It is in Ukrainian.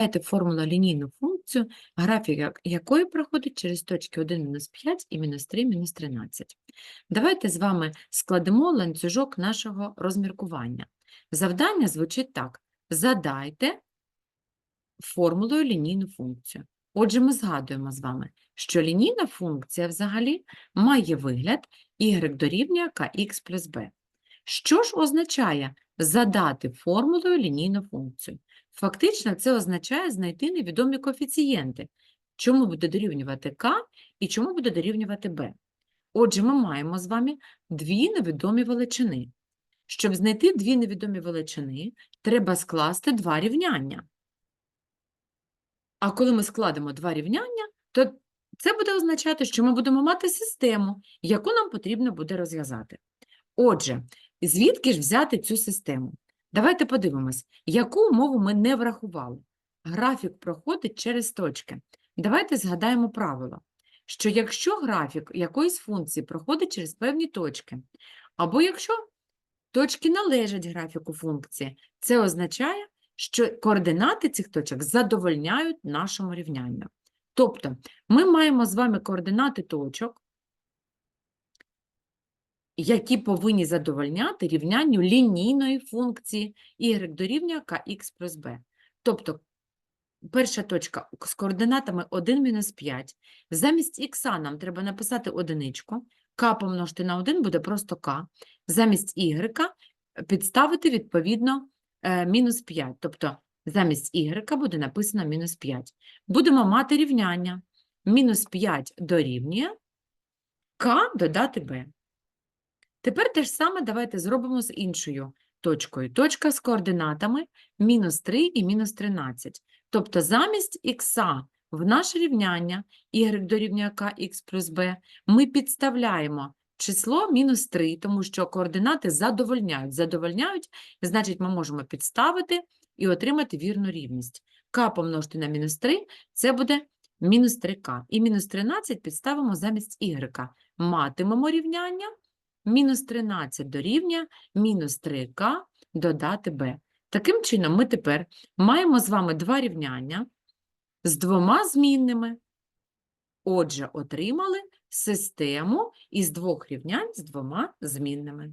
Дайте формулу лінійну функцію, графік якої проходить через точки 1 мінус 5 і мінус 3 мінус 13. Давайте з вами складемо ланцюжок нашого розміркування. Завдання звучить так. Задайте формулою лінійну функцію. Отже, ми згадуємо з вами, що лінійна функція взагалі має вигляд y дорівнює kx плюс b. Що ж означає задати формулою лінійну функцію? Фактично, це означає знайти невідомі коефіцієнти, чому буде дорівнювати k і чому буде дорівнювати b. Отже, ми маємо з вами дві невідомі величини. Щоб знайти дві невідомі величини, треба скласти два рівняння. А коли ми складемо два рівняння, то це буде означати, що ми будемо мати систему, яку нам потрібно буде розв'язати. Отже, звідки ж взяти цю систему? Давайте подивимось, яку умову ми не врахували. Графік проходить через точки. Давайте згадаємо правило, що якщо графік якоїсь функції проходить через певні точки, або якщо точки належать графіку функції, це означає, що координати цих точок задовольняють нашому рівнянню. Тобто ми маємо з вами координати точок, які повинні задовольняти рівнянню лінійної функції y дорівнює kx плюс b. Тобто перша точка з координатами 1 мінус 5. Замість х нам треба написати одиничку, k помножити на 1 буде просто k. Замість y підставити відповідно е, мінус 5. Тобто замість y буде написано мінус 5. Будемо мати рівняння. Мінус 5 дорівнює k додати b. Тепер те ж саме давайте зробимо з іншою точкою. Точка з координатами мінус 3 і мінус 13. Тобто замість х в наше рівняння y дорівнює kx плюс b ми підставляємо число мінус 3, тому що координати задовольняють. Задовольняють, значить ми можемо підставити і отримати вірну рівність. k помножити на мінус 3 – це буде мінус 3k. І мінус 13 підставимо замість y. Матимемо рівняння мінус 13 дорівнює мінус 3К додати Б. Таким чином, ми тепер маємо з вами два рівняння з двома змінними. Отже, отримали систему із двох рівнянь з двома змінними.